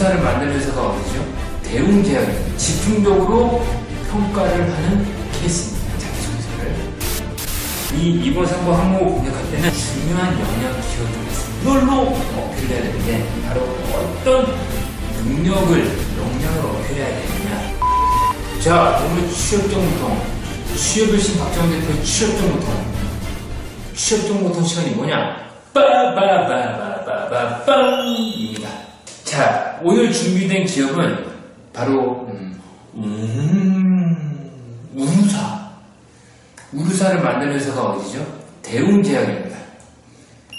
우르사를 만드는 회사가 어디죠? 대웅제약입니다. 집중적으로 평가를 하는 케이스입니다. 자기소개서를. 이 이번 상부 항목을 공략할 때는 중요한 영역 키워드가 있습니다. 이걸로 어필해야 되는데 바로 어떤 능력을 역량을 어필해야 되느냐. 자, 오늘 취업정보통 취업일신 박정훈 대표의 취업정보통 취업정보통 시간이 뭐냐? 빠바바바바바빵입니다. 자, 오늘 준비된 기업은 바로 음, 음, 우루사. 우루사를 만드는 회사가 어디죠? 대웅제약입니다.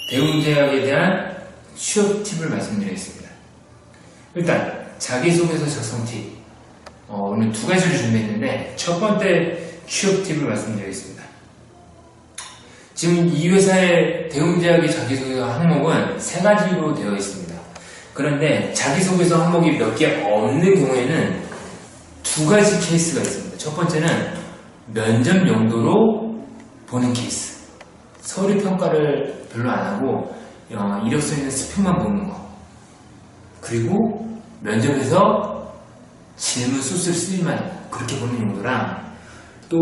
대웅제약에 대한 취업 팁을 말씀드리겠습니다. 일단 자기소개서 작성 팁. 어, 오늘 두 가지를 준비했는데 첫 번째 취업 팁을 말씀드리겠습니다. 지금 이 회사의 대웅제약의 자기소개서 항목은 세 가지로 되어 있습니다. 그런데 자기소개서 항목이 몇 개 없는 경우에는 두 가지 케이스가 있습니다. 첫 번째는 면접 용도로 보는 케이스. 서류 평가를 별로 안 하고 어, 이력서에 있는 스펙만 보는 거. 그리고 면접에서 질문 소스를 쓰기만 그렇게 보는 용도랑 또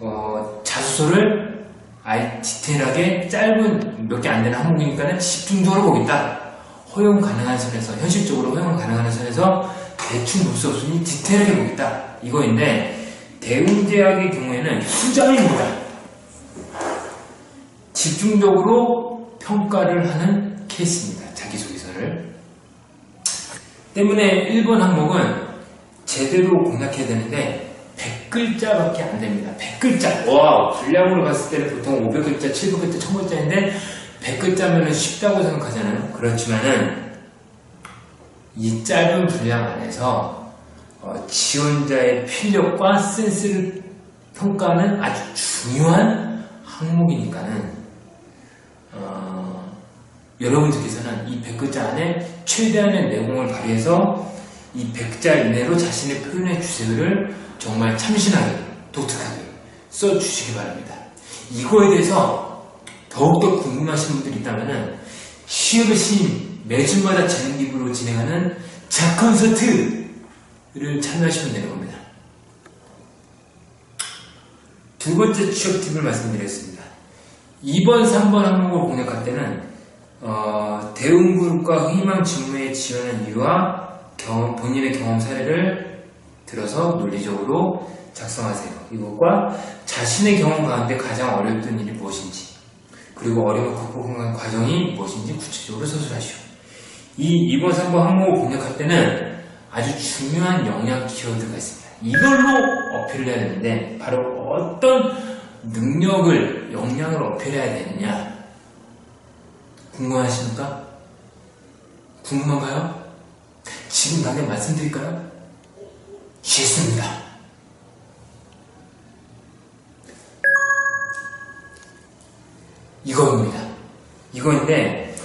어, 자소서를 아예 디테일하게 짧은 몇 개 안 되는 항목이니까 는 집중적으로 보겠다. 허용 가능한 선에서 현실적으로 허용 가능한 선에서 대충 볼 수 없으니 디테일하게 보겠다. 이거인데 대웅제약의 경우에는 후자입니다. 집중적으로 평가를 하는 케이스입니다. 자기소개서를. 때문에 1번 항목은 제대로 공략해야 되는데 100글자밖에 안 됩니다. 100글자. 와, 분량으로 봤을 때는 보통 500글자, 700글자, 1000글자인데 100글자면 쉽다고 생각하잖아요. 그렇지만은 이 짧은 분량 안에서 어, 지원자의 필력과 센스를 평가하는 아주 중요한 항목이니까는 어, 여러분들께서는 이 100글자 안에 최대한의 내공을 발휘해서 이 100자 이내로 자신의 표현의 주제를 정말 참신하게, 독특하게 써주시기 바랍니다. 이거에 대해서 더욱더 궁금하신 분들이 있다면 시업의 시임 매주마다 재능 기부로 진행하는 자 콘서트를 참여하시면 되는 겁니다. 두 번째 취업 팁을 말씀드리겠습니다. 2번, 3번 항목을 공략할 때는 어, 대웅그룹과 희망 직무에 지원한 이유와 경험, 본인의 경험 사례를 들어서 논리적으로 작성하세요. 이것과 자신의 경험 가운데 가장 어려웠던 일이 무엇인지 그리고 어려움을 극복한 과정이 무엇인지 구체적으로 서술하시오. 이 2번, 3번 항목을 공략할 때는 아주 중요한 영양 키워드가 있습니다. 이걸로 어필을 해야 되는데 바로 어떤 능력을, 역량을 어필해야 되느냐 궁금하십니까? 궁금한가요? 지금 당장 말씀드릴까요? 싫습니다. 이거입니다. 이거인데,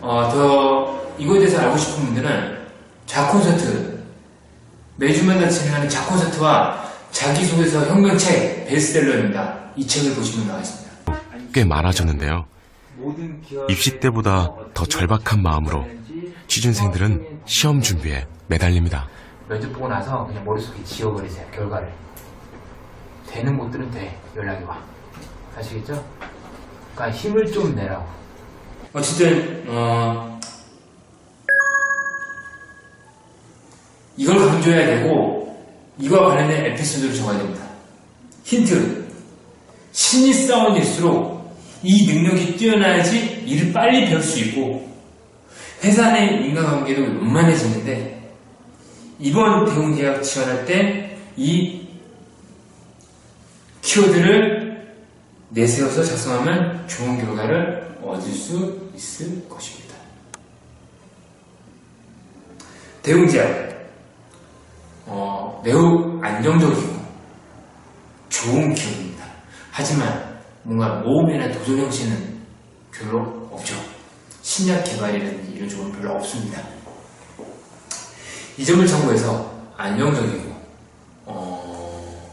어, 더, 이거에 대해서 알고 싶은 분들은 자콘서트, 매주마다 진행하는 자콘서트와 자기소개서 혁명책 베스트셀러입니다. 이 책을 보시면 나와있습니다. 꽤 많아졌는데요. 입시 때보다 더 절박한 마음으로 취준생들은 시험 준비에 매달립니다. 면접 보고 나서 그냥 머릿속에 지워버리세요, 결과를. 되는 곳들은 돼, 연락이 와. 아시겠죠? 그러니까 힘을 좀 내라고. 어쨌든, 어, 이걸 강조해야 되고, 이와 관련된 에피소드를 적어야 됩니다. 힌트. 신입사원일수록 이 능력이 뛰어나야지 일을 빨리 배울 수 있고, 회사 내 인간관계도 원만해지는데, 이번 대웅 계약 지원할 때 이 키워드를 내세워서 작성하면 좋은 결과를 얻을 수 있을 것입니다. 대웅제약 어, 매우 안정적이고 좋은 기업입니다. 하지만 뭔가 모험이나 도전 정신은 별로 없죠. 신약 개발이라든지 이런 쪽은 별로 없습니다. 이 점을 참고해서 안정적이고 어,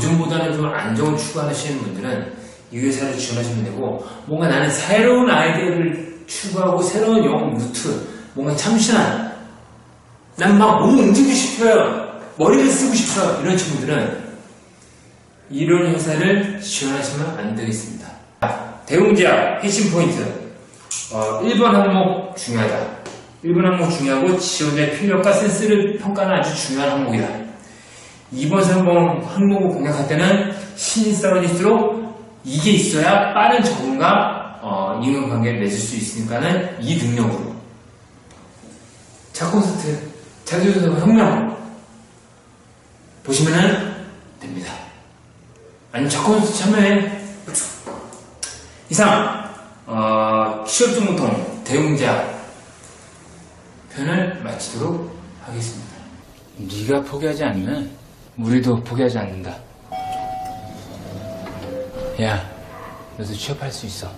도전보다는 좀 안정을 추구하시는 분들은 이 회사를 지원하시면 되고 뭔가 나는 새로운 아이디어를 추구하고 새로운 영업 루트, 뭔가 참신한, 난 막 몸을 움직이고 싶어요. 머리를 쓰고 싶어요. 이런 친구들은 이런 회사를 지원하시면 안 되겠습니다. 대웅제약 핵심 포인트. 어, 1번 항목 중요하다. 1번 항목 중요하고 지원자의 필력과 센스를 평가하는 아주 중요한 항목이다. 2번, 3번 항목을 공략할 때는 신입사원일수록 이게 있어야 빠른 적응과 어, 인간관계를 맺을 수 있으니까는 이 능력으로 자 콘서트 자기조사 혁명 보시면은 됩니다. 아니면 자 콘서트 참여해 이상 어, 취업중통통 대웅제약 편을 마치도록 하겠습니다. 네가 포기하지 않으면 우리도 포기하지 않는다. 야, 너도 취업할 수 있어.